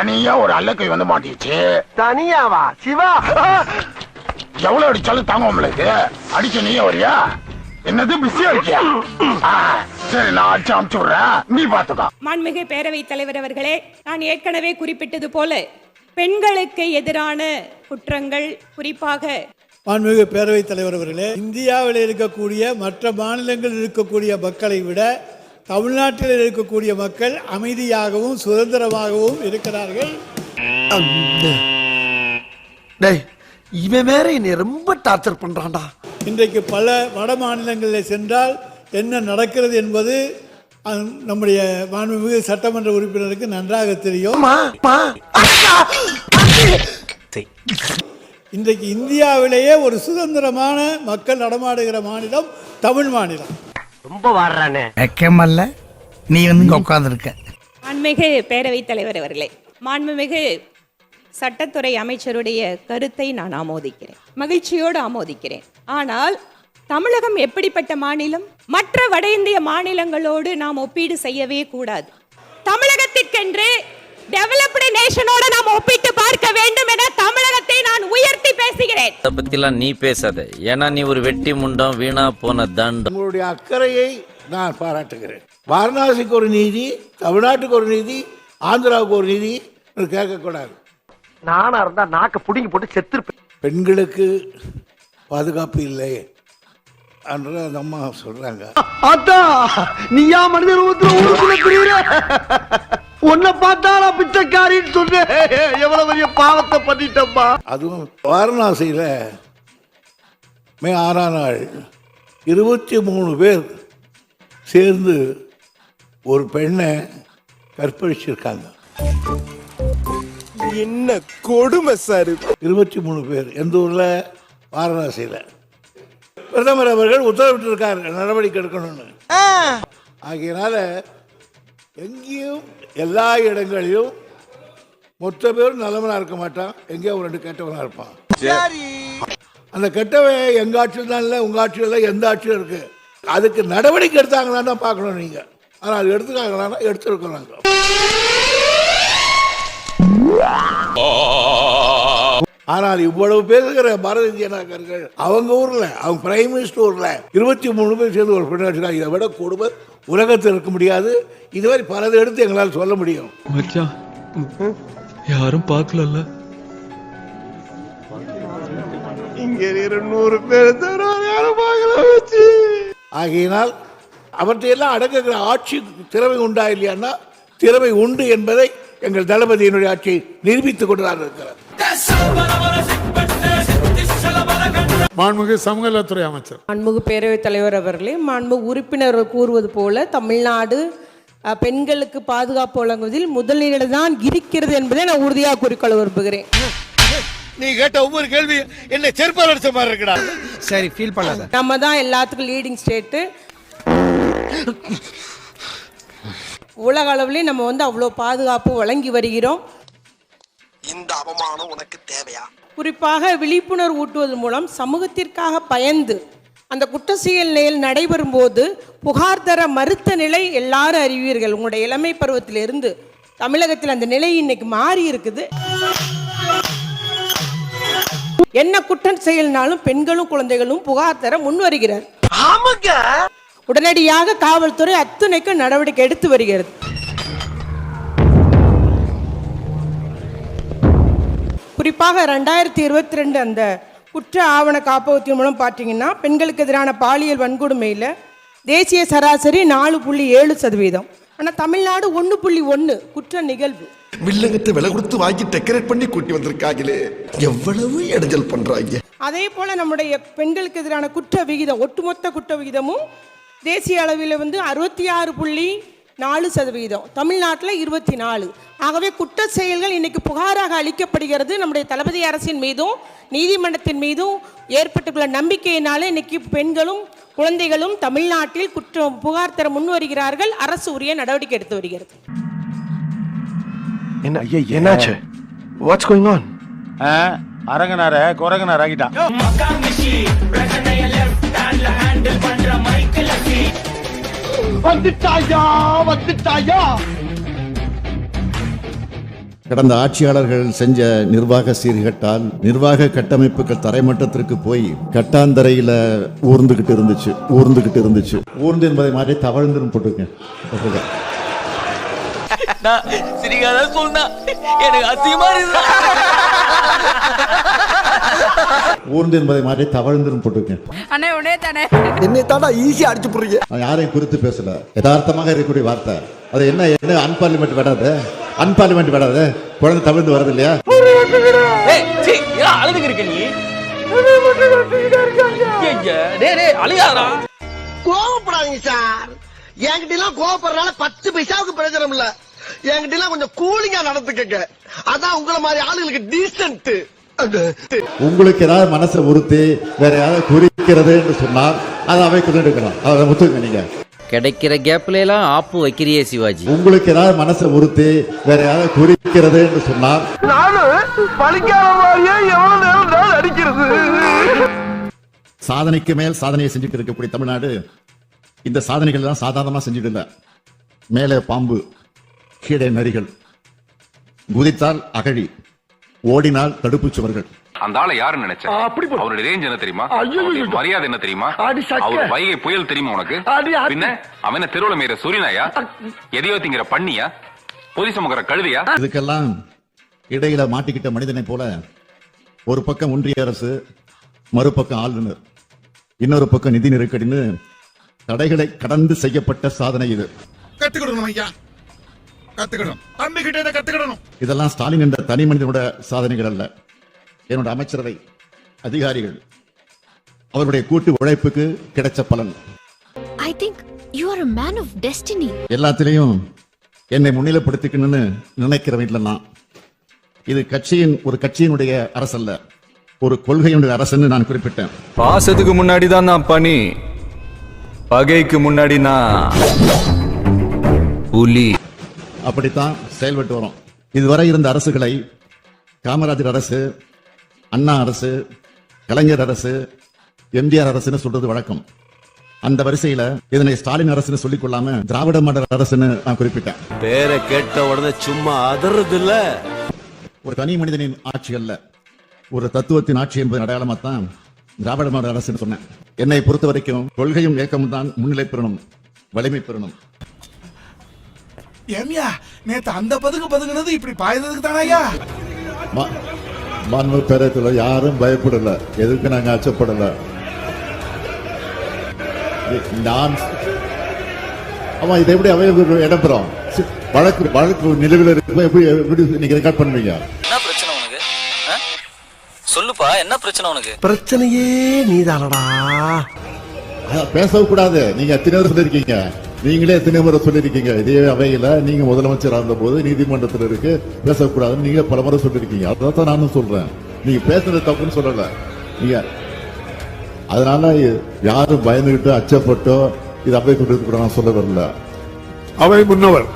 தனியா ஒரு அல்லக்கை வந்து மாட்டிச்சு தனியாவா? சிவா! எவ்வளவு அடிச்சாலும் தாங்க உங்களுக்கு அடிச்ச நீயே வரியா? என்னது பிஸியா இருக்கியா? சரி நான் அடிச்சு அமுச்சு விடுறேன். நீ பாத்துக்கோ. மாண்புமிகு பேரவைத் தலைவர் அவர்களே நான் ஏற்கனவே குறிப்பிட்டது போல பெண்களுக்கு எதிரான குற்றங்கள் குறிப்பாக மாண்புமிகு பேரவைத் தலைவர் அவர்களே இந்தியாவில் இருக்கக்கூடிய மற்ற மாநிலங்களில் இருக்கக்கூடிய மக்களை விட தமிழ்நாட்டில் இருக்கக்கூடிய மக்கள் அமைதியாகவும் சுதந்திரமாகவும் இருக்கிறார்கள். டேய் இவன் வேற என்னை ரொம்ப டார்ச்சர் பண்றான்டா. இன்றைக்கு பல வட மாநிலங்களில் சென்றால் என்ன நடக்கிறது என்பது நம்முடைய மாண்புமிகு சட்டமன்ற உறுப்பினருக்கு நன்றாக தெரியும்! இன்றைக்கு இந்தியாவிலேயே ஒரு சுதந்திரமான மக்கள் நடமாடுகிற மாநிலம் தமிழ் மாநிலம். ரொம்ப வாடுறானே. வெக்கமல்ல. நீ வந்து இங்க உட்காந்துருக்க மாண்புமிகு பேரவைத் தலைவர் அவர்களே மாண்புமிகு சட்டத்துறை அமைச்சருடைய கருத்தை நான் ஆமோதிக்கிறேன். மகிழ்ச்சியோடு ஆமோதிக்கிறேன். ஆனால் தமிழகம் எப்படிப்பட்ட மாநிலம்? மற்ற வட இந்திய மாநிலங்களோடு நாம் ஒப்பீடு செய்யவே கூடாது. தமிழகத்திற்கென்று டெவலப்டு நேஷனோட நாம் ஒப்பிட்டு பார்க்க வேண்டும் என தமிழகத்தை நான் உயர்த்தி பேசுகிறேன். அதை பத்திலாம் நீ பேசாத. ஏன்னா நீ ஒரு வெட்டி முண்டம் வீணா போன தண்டம். உங்களுடைய அக்கறையை நான் பாராட்டுகிறேன். வாரணாசிக்கு ஒரு நீதி தமிழ்நாட்டுக்கு ஒரு நீதி ஆந்திராவுக்கு ஒரு நீதி என்று கேட்கக்கூடாது. நானா இருந்தா நாக்க புடிங்கி போட்டு செத்துருப்பேன். பெண்களுக்கு பாதுகாப்பு இல்லை என்று அந்த அம்மா சொல்றாங்க. அதான் நீயா மனித ரூபத்துல ஊருக்குள்ள தெரியல உன்னை பார்த்தா நான் பிச்சைக்காரின்னு சொன்னேன். பாவத்தை பண்ணிட்டப்பா அதுவும் வாரணாசியில் மே ஆறாம் நாள் இருபத்தி மூணு பேர் சேர்ந்து ஒரு பெண்ணை கற்பழிச்சிருக்காங்க. என்ன கொடுமை சார் இருபத்தி மூணு பேர் எந்த ஊரில்? வாரணாசியில். பிரதமர் அவர்கள் உத்தரவிட்டிருக்கார் நடவடிக்கை எடுக்கணும்னு. ஆகையினால எங்கேயும் எல்லா இடங்களிலும் மொத்த பேரும் நல்லவனா இருக்க மாட்டான். எங்கேயோ ஒரு ரெண்டு கெட்டவனா இருப்பான். அந்த கெட்டவன் எங்க ஆட்சியில் தான் இல்லை உங்க ஆட்சியில் இல்லை எந்த ஆட்சியும் இருக்கு? அதுக்கு நடவடிக்கை எடுத்தாங்களான்னு தான் பார்க்கணும் நீங்க. ஆனால் அது எடுத்துக்காங்களான்னா எடுத்துருக்குறாங்க ஆனால் இவ்வளவு பேசுகிற பாரதிய ஜனதாக்காரர்கள் அவங்க ஊர்ல அவங்க பிரைம் மினிஸ்டர் ஊர்ல இருபத்தி மூணு பேர் சேர்ந்து ஒரு வச்சிருக்காங்க இதை விட கொடுமை உலகத்தில் இருக்க முடியாது. இதுவரை பலதை எடுத்து எங்களால் சொல்ல முடியும். மச்சான். யாரும் பார்க்கலல்ல. இங்க இருநூறு பேர் தருவாங்க யாரும் பார்க்கல வச்சு ஆகையினால் அவற்றையெல்லாம் அடங்குகிற ஆட்சி திறமை உண்டா இல்லையான்னா திறமை உண்டு என்பதை எங்கள் தளபதியினுடைய ஆட்சி நிரூபித்துக் கொண்டுதான் இருக்கிறார் மாண்புமிகு சமூக நலத்துறை அமைச்சர். மாண்புமிகு பேரவைத் தலைவர் அவர்களே மாண்புமிகு உறுப்பினர் கூறுவது போல தமிழ்நாடு பெண்களுக்கு பாதுகாப்பு வழங்குவதில் முதலிடம் தான் இருக்கிறது என்பதை நான் உறுதியாக கூறிக்கொள்ள விரும்புகிறேன். நீ கேட்ட ஒவ்வொரு கேள்வி என்ன செருப்பால் அடிச்ச மாதிரி இருக்கடா. சரி ஃபீல் பண்ணாத. நம்ம தான் எல்லாத்துக்கும் லீடிங் ஸ்டேட்டு உலக அளவுலேயும் நம்ம வந்து அவ்வளோ பாதுகாப்பு வழங்கி வருகிறோம். இந்த அவமானம் உனக்கு தேவையா? குறிப்பாக விழிப்புணர்வு ஊட்டுவதன் மூலம் சமூகத்திற்காக பயந்து அந்த குற்ற செயல் நிலையில் நடைபெறும் போது புகார் தர மறுத்த நிலை எல்லாரும் அறிவீர்கள். உங்களுடைய இளமை பருவத்திலிருந்து தமிழகத்தில் அந்த நிலை இன்னைக்கு மாறி இருக்குது. என்ன குற்றம் செயல்னாலும் பெண்களும் குழந்தைகளும் புகார் தர முன் வருகிறார். உடனடியாக காவல்துறை அத்துணைக்கும் நடவடிக்கை எடுத்து வருகிறது. குறிப்பாக ரெண்டாயிரத்தி இருபத்தி ரெண்டு அந்த குற்ற ஆவண காப்பகத்தின் மூலம் பார்த்தீங்கன்னா பெண்களுக்கு எதிரான பாலியல் வன்கொடுமையில் தேசிய சராசரி நாலு புள்ளி ஏழு சதவீதம். ஆனால் தமிழ்நாடு ஒன்று புள்ளி ஒன்று குற்ற நிகழ்வு. வில்லங்கத்தை விலை கொடுத்து வாங்கி டெக்கரேட் பண்ணி கூட்டி வந்திருக்காங்களே எவ்வளவு இடைஞ்சல் பண்றாங்க? அதே போல் நம்முடைய பெண்களுக்கு எதிரான குற்ற விகிதம் ஒட்டுமொத்த குற்ற விகிதமும் தேசிய அளவில் வந்து அறுபத்தி ஆறு புள்ளி நாலு சதவீதம். தமிழ்நாட்டில் இருபத்தி நாலு ஆகவே குற்ற செயல்கள் இன்னைக்கு புகாராக அளிக்கப்படுகிறது நம்முடைய தளபதி அரசின் மீதும் நீதிமன்றத்தின் மீதும் ஏற்பட்டுள்ள நம்பிக்கையினால இன்னைக்கு பெண்களும் குழந்தைகளும் தமிழ்நாட்டில் குற்றம் புகார் தர முன் வருகிறார்கள். அரசு உரிய நடவடிக்கை எடுத்து வருகிறது. என்ன ஐயா என்னாச்சு? வாட்ஸ் கோயிங் ஆன் அரங்கனார குரங்கனார் ஆகிட்டான். வந்துட்டாயா? வந்துட்டாயா? கடந்த ஆட்சியாளர்கள் செஞ்ச நிர்வாக சீர்கட்டால் நிர்வாக கட்டமைப்புகள் தரைமட்டத்திற்கு போய் கட்டாந்தரையில ஊர்ந்துகிட்டு இருந்துச்சு ஊர்ந்துகிட்டு இருந்துச்சு. ஊர்ந்து என்பதை மாற்றி தவழ்ந்துன்னு போட்டிருக்கேன் எனக்கு அசிங்கமா இருக்கு ஊர்ந்து என்பதை மாற்றி தவழ்ந்துன்னு போட்டிருக்கேன். அண்ணே உடனே தானே. என்னை தாண்டா ஈஸியா அடிச்சு போடுறீங்க. நான் யாரையும் குறித்து பேசல. யதார்த்தமாக இருக்கக்கூடிய வார்த்தை. அது என்ன என்ன அன்பார்லிமெண்ட் விடாது அன்பார்லிமெண்ட் விடாது குழந்தை தவிர்த்து வருது இல்லையா அழுதுக்கு இருக்க நீ? டேய் டேய் அழுகாதடா கோவப்படாதீங்க சார். என்கிட்ட எல்லாம் கோவப்படுறதுனால பத்து பைசாவுக்கு பிரயோஜனம் இல்ல. என்கிட்ட எல்லாம் கொஞ்சம் கூலிங்கா நடந்துக்கங்க. அதான் உங்களை மாதிரி ஆளுங்களுக்கு டீசென்ட் உங்களுக்கு ஏதாவது மனசை உறுத்தி வேற யாராவது குறிக்கிறது என்று சொன்னால் அதை அவை எடுக்கணும் அதை முத்துங்க நீங்க. கிடைக்கிற கேப்ல எல்லாம் ஆப்பு வைக்கிறியே சிவாஜி. உங்களுக்கு ஏதாவது மனசை உறுத்தி வேற யாராவது குறிக்கிறது என்று சொன்னால் சாதனைக்கு மேல் சாதனையை செஞ்சுட்டு இருக்கக்கூடிய தமிழ்நாடு இந்த சாதனைகள் எல்லாம் சாதாரணமா செஞ்சுட்டு இல்ல மேலே பாம்பு கீழே நரிகள் குதித்தால் அகழி ஓடினால் தடுப்புச் சுவர்கள். அந்த ஆளை யாருன்னு நினைச்ச அவருடைய ரேஞ்ச் என்ன தெரியுமா? மரியாதை என்ன தெரியுமா. அவர் வைகை புயல் தெரியுமா உனக்கு. பின்ன அவன தெருவுல மேற சூரியனாயா? எதையோ திங்கிற பண்ணியா? பொதி சுமக்கிற கழுதையா? இதுக்கெல்லாம் இடையில மாட்டிக்கிட்ட மனிதனை போல ஒரு பக்கம் ஒன்றிய அரசு மறுபக்கம் ஆளுநர் இன்னொரு பக்கம் நிதி நெருக்கடின்னு தடைகளை கடந்து செய்யப்பட்ட சாதனை இது. கத்துக்கிடணும் ஐயா. கத்துக்கிடணும் தம்பி கிட்ட இதை கத்துக்கிடணும். இதெல்லாம் ஸ்டாலின் என்ற தனி மனிதனோட சாதனைகள் அல்ல. என்னோட அமைச்சரவை அதிகாரிகள் அவருடைய கூட்டு உழைப்புக்கு கிடைச்ச பலன். I think you are a man of destiny எல்லாத்திலையும் என்னை முன்னிலைப்படுத்திக்கணும்னு நினைக்கிறவன் இல்லை நான் இது கட்சியின் ஒரு கட்சியினுடைய அரசல்ல. ஒரு கொள்கையினுடைய அரசுன்னு நான் குறிப்பிட்டேன். பாசத்துக்கு முன்னாடி தான் நான் பனி பகைக்கு முன்னாடி நான் புலி. அப்படித்தான் செயல்பட்டு வரோம். இதுவரை இருந்த அரசுகளை காமராஜர் அரசு அண்ணா அரசு கலைஞர் அரசு எம்ஜிஆர் அரசுன்னு சொல்றது வழக்கம். அந்த வரிசையில இதனை ஸ்டாலின் அரசுன்னு சொல்லிக் கொள்ளாம திராவிட மாடல் அரசுன்னு நான் குறிப்பிட்டேன். பேரை கேட்ட உடனே சும்மா அதறது இல்ல ஒரு தனி மனிதனின் ஆட்சி அல்ல. ஒரு தத்துவத்தின் ஆட்சி என்பது அடையாளமா தான் திராவிட மாடல் அரசுன்னு சொன்னேன். என்னை பொறுத்த வரைக்கும் கொள்கையும் இயக்கமும் தான் முன்னிலை பெறணும் வலிமை பெறணும். ஏமியா நேத்து அந்த பதுக்கு பதுக்குனது இப்படி பாய்ந்ததுக்கு தானயா மாண்பு பேரத்தில் யாரும் பயப்படல. எதுக்கு நாங்க அச்சப்படல? நான் ஆமா இது எப்படி அவை இடம்பெறும் வழக்கு வழக்கு நிலுவையில் இருக்கும் எப்படி எப்படி நீங்க ரெக்கார்ட் பண்ணுவீங்க? என்ன பிரச்சனை உனக்கு? சொல்லுப்பா என்ன பிரச்சனை உனக்கு? பிரச்சனையே நீதானடா. பேசவும் கூடாது. நீங்க எத்தனை முறை சொல்லிருக்கீங்க நீங்களே எத்தனை முறை சொல்லிருக்கீங்க இதே அவையில நீங்க முதலமைச்சர் இருந்த போது நீதிமன்றத்தில் இருக்கு பேசக்கூடாதுன்னு நீங்க பல முறை சொல்லிருக்கீங்க அதான் தான் நானும் சொல்றேன். நீங்க பேசுறது தப்புன்னு சொல்லல. நீங்க அதனால யாரும் பயந்துகிட்டோ அச்சப்பட்டோ இது அவை கொண்டு கூட நான் சொல்ல வரல. அவை முன்னவர்.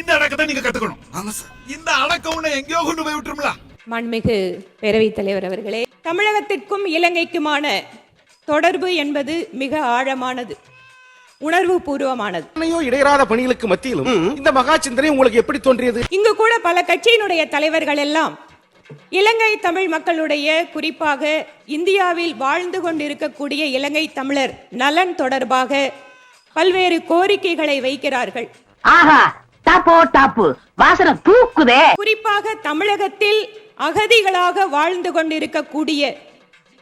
இந்த அடக்கத்தை நீங்க கத்துக்கணும். ஆமா சார். இந்த அடக்கம் எங்கேயோ கொண்டு போய் விட்டுருங்களா மாண்புமிகு பேரவைத் தலைவர் அவர்களே தமிழகத்திற்கும் இலங்கைக்குமான தொடர்பு என்பது மிக ஆழமானது. உணர்வு பூர்வமானது இடையராத பணிகளுக்கு மத்தியிலும் இந்த மகா சிந்தனை உங்களுக்கு எப்படி தோன்றியது? இங்கு கூட பல கட்சியினுடைய தலைவர்கள் எல்லாம் இலங்கை தமிழ் மக்களுடைய குறிப்பாக இந்தியாவில் வாழ்ந்து கொண்டிருக்கக்கூடிய இலங்கை தமிழர் நலன் தொடர்பாக பல்வேறு கோரிக்கைகளை வைக்கிறார்கள். குறிப்பாக தமிழகத்தில் அகதிகளாக வாழ்ந்து கொண்டிருக்கக்கூடிய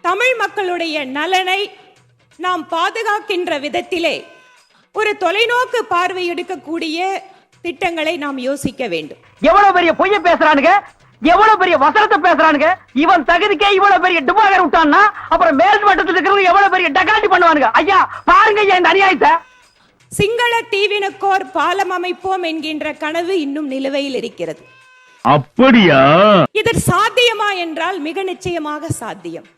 தமிழ் மக்களுடைய நலனை நாம் பாதுகாக்கின்ற விதத்திலே ஒரு தொலைநோக்கு பார்வை எடுக்கக்கூடிய திட்டங்களை நாம் யோசிக்க வேண்டும். எவ்வளவு பெரிய பொய்ய பேசுறானுங்க? எவ்வளவு பெரிய வசனத்தை பேசுறானுங்க? இவன் தகுதிக்கே இவ்வளவு பெரிய டுபாகர் விட்டான்னா அப்புறம் மேல் மட்டத்தில் இருக்கிறவங்க எவ்வளவு பெரிய டகாட்டி பண்ணுவானுங்க? ஐயா பாருங்க ஐயா இந்த அநியாயத்தை. சிங்கள தீவினுக்கோர் பாலம் அமைப்போம் என்கின்ற கனவு இன்னும் நிலுவையில் இருக்கிறது. அப்படியா? இது சாத்தியமா என்றால் மிக நிச்சயமாக சாத்தியம்.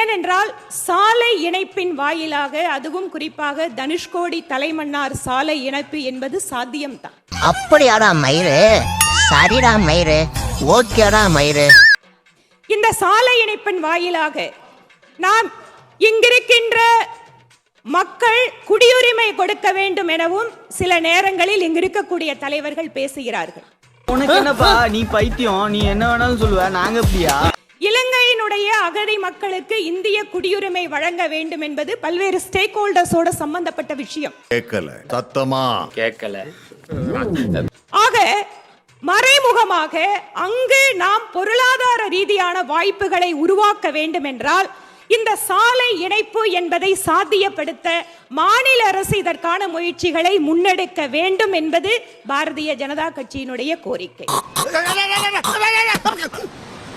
ஏனென்றால் சாலை இணைப்பின் வாயிலாக அதுவும் குறிப்பாக தனுஷ்கோடி தலைமன்னார் சாலை இணைப்பு என்பது சாத்தியம்தான். அப்படியாடா மயிறு? சரிடா மயிறு. ஓகேடா மயிறு. இந்த சாலை இணைப்பின் வாயிலாக நாம் இங்கிருக்கின்ற மக்கள் குடியுரிமை கொடுக்க வேண்டும் எனவும் சில நேரங்களில் இங்கிருக்கக்கூடிய தலைவர்கள் பேசுகிறார்கள். உனக்கு என்னப்பா? நீ பைத்தியம். நீ என்ன வேணாலும் சொல்லுவ. நாங்க அப்படியா இலங்கையினுடைய அகதி மக்களுக்கு இந்திய குடியுரிமை வழங்க வேண்டும் என்பது பல்வேறு ஸ்டேக் ஹோல்டர்ஸோட சம்பந்தப்பட்ட விஷயம். கேட்கல சத்தமா? கேட்கல ஆக மறைமுகமாக அங்கு நாம் பொருளாதார ரீதியான வாய்ப்புகளை உருவாக்க வேண்டும் என்றால் இந்த சாலை இணைப்பு என்பதை சாத்தியப்படுத்த மாநில அரசு இதற்கான முயற்சிகளை முன்னெடுக்க வேண்டும் என்பது பாரதிய ஜனதா கட்சியினுடைய கோரிக்கை.